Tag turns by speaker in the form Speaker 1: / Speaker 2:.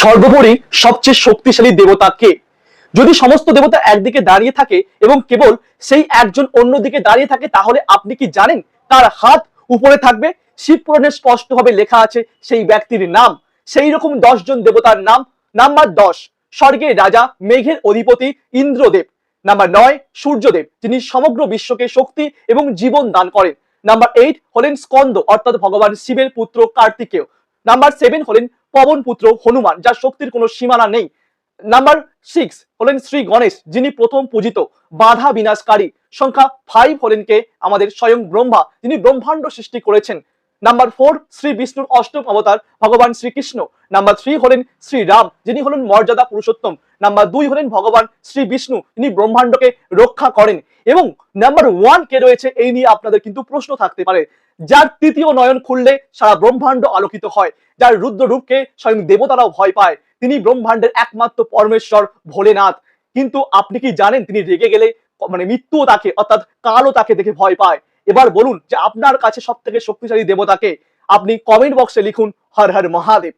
Speaker 1: সর্বোপরি সবচেয়ে শক্তিশালী দেবতা কে? যদি সমস্ত দেবতা একদিকে দাঁড়িয়ে থাকে এবং কেবল সেই একজন অন্যদিকে দাঁড়িয়ে থাকে, তাহলে আপনি কি জানেন তার হাত উপরে থাকবে? শিব পুরাণে স্পষ্টভাবে লেখা আছে সেই ব্যক্তির নাম। সেই রকম জন দেবতার নাম। নাম্বার দশ, স্বর্গের রাজা, মেঘের অধিপতি ইন্দ্রদেব। নাম্বার নয়, সূর্যদেব, যিনি সমগ্র বিশ্বকে শক্তি এবং জীবন দান করেন। নাম্বার এইট হলেন স্কন্দ, অর্থাৎ ভগবান শিবের পুত্র কার্তিকেয়। নাম্বার সেভেন হলেন পবন পুত্র হনুমান, যার শক্তির কোনো সীমানা নেই। নাম্বার সিক্স হলেন শ্রী গণেশ, যিনি প্রথম পূজিত বাধা বিনাশকারী। সংখ্যা ফাইভ হলেন কে? আমাদের স্বয়ং ব্রহ্মা তিনি ব্রহ্মাণ্ড সৃষ্টি করেছেন। নাম্বার ফোর শ্রী বিষ্ণুর অষ্টম অবতার ভগবান শ্রীকৃষ্ণ নাম্বার থ্রি হলেন শ্রী রাম যিনি হলেন মর্যাদা পুরুষোত্তম। নাম্বার দুই হলেন ভগবান শ্রী বিষ্ণু যিনি ব্রহ্মাণ্ডকে রক্ষা করেন। এবং নাম্বার ওয়ান কে রয়েছে এই নিয়ে আপনাদের কিন্তু প্রশ্ন থাকতে পারে। যার তৃতীয় নয়ন খুললে সারা ব্রহ্মাণ্ড আলোকিত হয়। যার রুদ্র রূপকে স্বয়ং দেবতারাও ভয় পায়। তিনি ব্রহ্মাণ্ডের একমাত্র পরমেশ্বর ভোলেনাথ। কিন্তু আপনি কি জানেন তিনি রেগে গেলে মানে মৃত্যুও তাকে, অর্থাৎ কালও তাকে দেখে ভয় পায়? এবার বলুন যে আপনার কাছে সব থেকে শক্তিশালী দেবতাকে আপনি কমেন্ট বক্সে লিখুন হর হর মহাদেব।